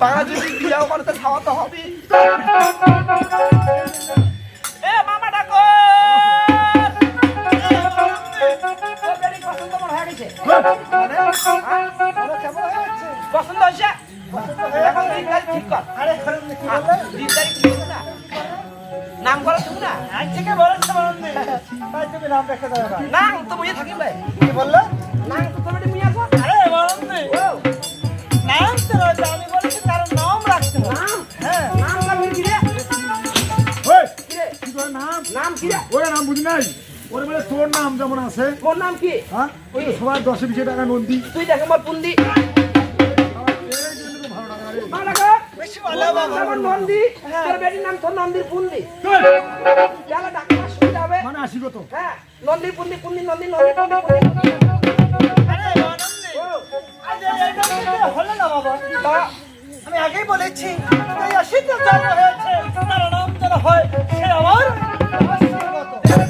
পাড়া যদি বিয়াও করে তো খাওয়া তো হবে এ মামা ডাকো পছন্দ মনে হয়ে গেছে পছন্দ হয়েছে এখন দিন তারিখ ঠিক কর আরে কি তারিখ ঠিক না নাম করো তুমি না আজ থেকে তুমি নাম রেখে দেবে না নাম তো মুয়ে থাকি ভাই কি বললে নাই। ওরে বলে তোর নাম যেমন আছে। তোর নাম কি? হ্যাঁ? ওই সবার দশে বিশে টাকা নন্দী। তুই দেখ আমার পুন্দি। নন্দী। তোর বেটির নাম তোর নন্দীর পুন্দি। ডাক্তার সুবিধা হবে। মানে আসি কত? হ্যাঁ। নন্দী পুন্দি পুন্দি। নন্দী। নন্দী হলো না বাবা। আমি আগেই বলেছি এই হয়েছে তার নাম হয় সে আমার।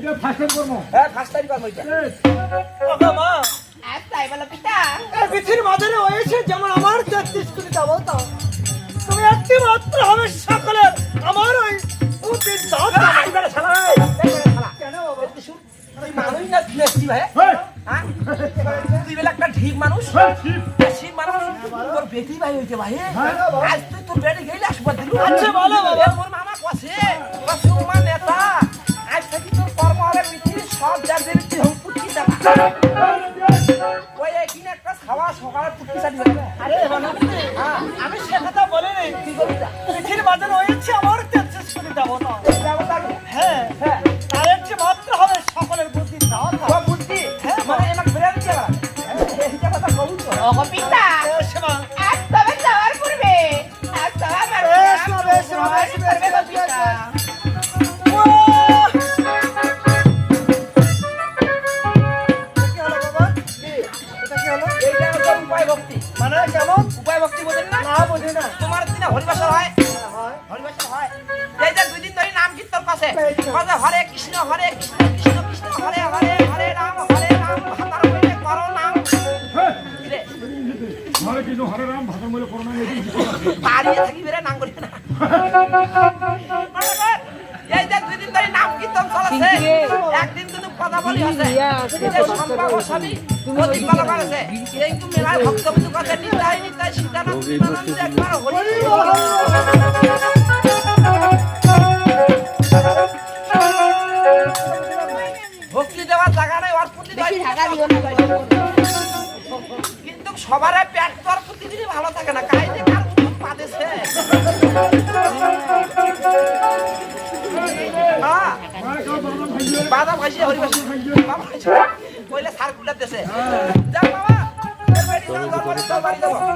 হ্যাঁ ফার্স্ট টাইম কর্ম এটা। ওগো মা। আজ তাই বলো পিতা। এই পৃথিবীর মাঝারে হয়েছে যেমন আমার তেত্রিশ কোটি দেবতা তুমি একটি মাত্র হবে সকলের আমার ওই উচিত দাদা এইবারে শালা শালা কেন বাবা? তুই মানুষ না নেছি ভাই? এই, হ্যাঁ? তুই বেলা একটা ঢিক মানুষ। শিব মানুষ। তোর বেটি ভাই হইছে ভাই। হ্যাঁ, আজ তুই তোর বেটি গেলে আসবার দিলু। আচ্ছা, বলো, বাবা। ওই আরে হ্যাঁ হ্যাঁ। তার মাত্র হবে সকলের বুদ্ধি সব বুদ্ধি মানে যে নাম বেশ, গ্রহণ বেশ, করবে গো কথা হরে কৃষ্ণ হরে কৃষ্ণ কৃষ্ণ কৃষ্ণ হরে হরে হরে রাম হরে রাম ভাতার হইলে করো নাম। হরে কৃষ্ণ হরে রাম ভাষার মূল্য করোনা এই দিন থাকি বেরে নাম করি না। এই যে দুই দিন ধরে নাম কীর্তন চলেছে একদিন কিন্তু কথা বলি আছে যে আছে। কিন্তু মেলায় ভক্তবিন্দু কথা নিতাই নিতাই সীতানাথ একবার হরি। কিন্তু সবার পেট তো আর প্রতিদিনই ভালো থাকে না। কাই যে কার পাদেছে বাদাম খাইছে হরিবাসী বাবা খাইছে কইলে সার্কুলার দেশে। যা বাবা বাড়ি যাও বানাতে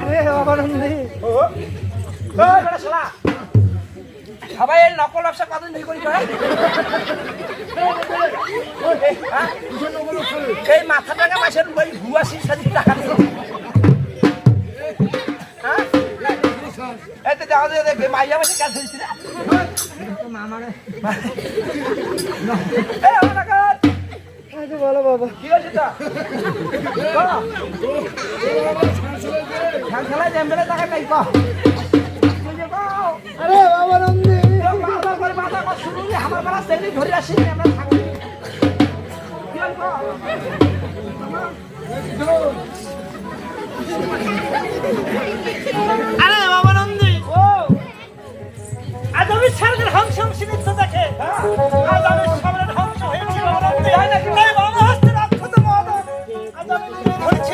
আরে বাবানন্দে ওই বেটা শালা সবাই এই নকল ব্যবসা কতদিন ধরে করি করে হ্যাঁ? এই মাথা টাকা মাসের ভুয়া শিক্ষা টাকা দিল। এই তো যাওয়া যায় মাইয়া মাসে কাজ এই আমার টাকা আরে বলো বাবা। কি হয়েছে তা খেলায় নাই কো আরে বাবানন্দে বারবার করে বাধা কর শুরু আমার বেলা সেলি ধরে আসিনি আমরা থাকি কি হল আরে বাবানন্দে ও আজ আমি স্বর্গের হংস সীমিত দেখে আজ আমি সবরের হংস হয়েছি বাবানন্দে তাই হস্তে রাক্ষত মহাদন আজ আমি ধরেছি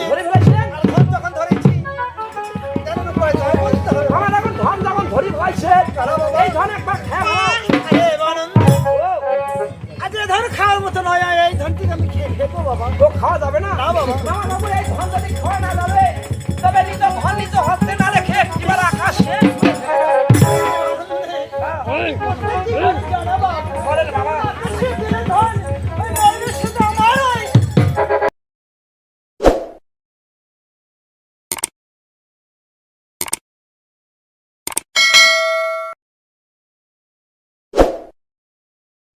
ধরে ফেলেছিলেন? আর ধন যখন ধরেছি জানেন উপায় তো বলতে হবে। আমার এখন ধন যখন ধরি পাইছে এই ধন একবার খেয়ে আরে বাবানন্দে আজ ধন খাওয়ার মতো নয় এই ধনটিকে আমি খেয়ে ফেলব বাবা। তো খাওয়া যাবে না। না বাবা। না বাবু